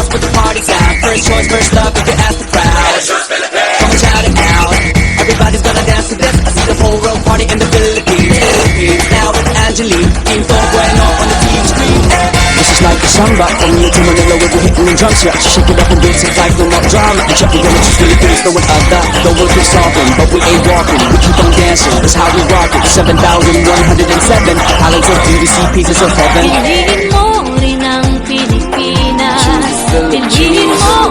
house, the party out. First choice, first love, if you ask the crowd. Come shout it out. Everybody's gonna dance to this. I see the whole world party in the Philippines. Philippines. Now it's Angelique, Info Bueno on the TV screen. This is like a samba from here to Manila with the hitting the drums. Yeah, shake it up and dance it life, no more drama. And check it out, really Philippines, no one other. The world keeps keep solving, but we ain't walking. We keep on dancing, that's how we rock it. 7,107 islands of DVC pieces of heaven. Tình.